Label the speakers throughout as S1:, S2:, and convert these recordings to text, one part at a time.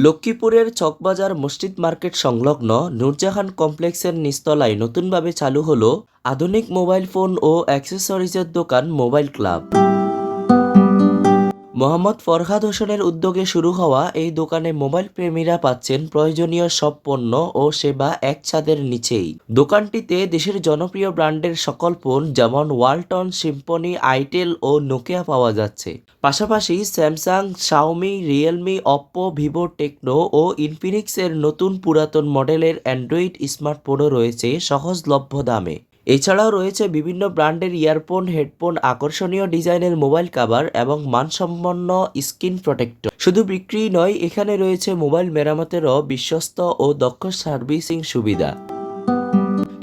S1: লক্ষ্মীপুরের চকবাজার মসজিদ মার্কেট সংলগ্ন নূরজাহান কমপ্লেক্সের নিস্তলায় নতুনভাবে চালু হলো আধুনিক মোবাইল ফোন ও অ্যাক্সেসরিজের দোকান মোবাইল ক্লাব। মোহাম্মদ ফরহাদ হোসেনের উদ্যোগে শুরু হওয়া এই দোকানে মোবাইল প্রেমীরা পাচ্ছেন প্রয়োজনীয় সব পণ্য ও সেবা এক ছাদের নিচেই। দোকানটিতে দেশের জনপ্রিয় ব্র্যান্ডের সকল ফোন যেমন ওয়ালটন, সিম্পনি, আইটেল ও নোকিয়া পাওয়া যাচ্ছে। পাশাপাশি Samsung, Xiaomi, Realme, Oppo, Vivo, Tecno ও ইনফিনিক্সের নতুন পুরাতন মডেলের অ্যান্ড্রয়েড স্মার্টফোনও রয়েছে সহজলভ্য দামে। এছাড়াও রয়েছে বিভিন্ন ব্র্যান্ডের ইয়ারফোন, হেডফোন, আকর্ষণীয় ডিজাইনের মোবাইল কভার এবং মানসম্পন্ন স্ক্রিন প্রোটেক্টর। শুধু বিক্রি নয়, এখানে রয়েছে মোবাইল মেরামতেরও বিশ্বস্ত ও দক্ষ সার্ভিসিং সুবিধা।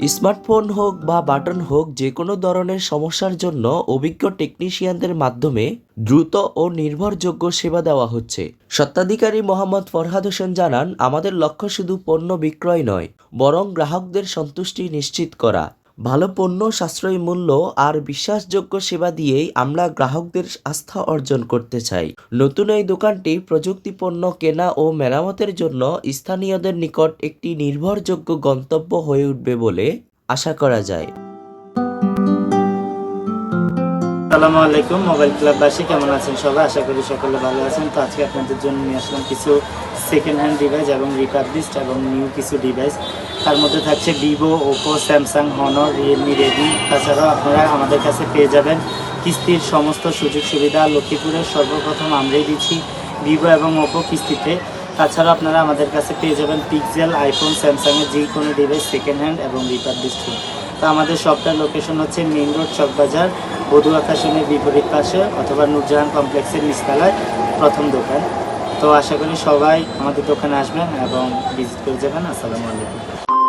S1: স্মার্টফোন হোক বা বাটন হোক, যে কোনো ধরনের সমস্যার জন্য অভিজ্ঞ টেকনিশিয়ানদের মাধ্যমে দ্রুত ও নির্ভরযোগ্য সেবা দেওয়া হচ্ছে। সত্ত্বাধিকারী মোহাম্মদ ফরহাদ হোসেন জানান, আমাদের লক্ষ্য শুধু পণ্য বিক্রয় নয়, বরং গ্রাহকদের সন্তুষ্টি নিশ্চিত করা। ভালো পণ্য, সাশ্রয়ী মূল্য আর বিশ্বাসযোগ্য সেবা দিয়েই আমরা গ্রাহকদের আস্থা অর্জন করতে চাই। নতুন এই দোকানটি প্রযুক্তি পণ্য কেনা ও মেরামতের জন্য স্থানীয়দের নিকট একটি নির্ভরযোগ্য গন্তব্য হয়ে উঠবে বলে আশা করা যায়।
S2: আসসালামু আলাইকুম, মোবাইল ক্লাববাসী, কেমন আছেন সবাই? আশা করি সকলে ভালো আছেন। তো আজকে আপনাদের জন্য নিয়ে আসলাম কিছু সেকেন্ড হ্যান্ড ডিভাইস এবং রিপাবলিশড এবং নিউ কিছু ডিভাইস তার মধ্যে থাকছে Vivo, Oppo, Samsung, Honor, Realme, Redmi. তাছাড়াও আপনারা আমাদের কাছে পেয়ে যাবেন কিস্তির সমস্ত সুযোগ সুবিধা, লক্ষ্মীপুরের সর্বপ্রথম আমরাই দিচ্ছি ভিভো এবং ওপো কিস্তিতে। তাছাড়া আপনারা আমাদের কাছে পেয়ে যাবেন পিক্সেল, আইফোন স্যামসাংয়ের যে কোনো ডিভাইস সেকেন্ড হ্যান্ড এবং রিপাবলিশড তো আমাদের শপটার লোকেশন হচ্ছে মেইন রোড চকবাজার বধু আকাশনের বিপরীত পাশে অথবা নূরজাহান কমপ্লেক্সের নিচতলায় প্রথম দোকান। তো আশা করি সবাই আমাদের দোকানে আসবেন এবং ভিজিট করে যাবেন। আসসালামু আলাইকুম।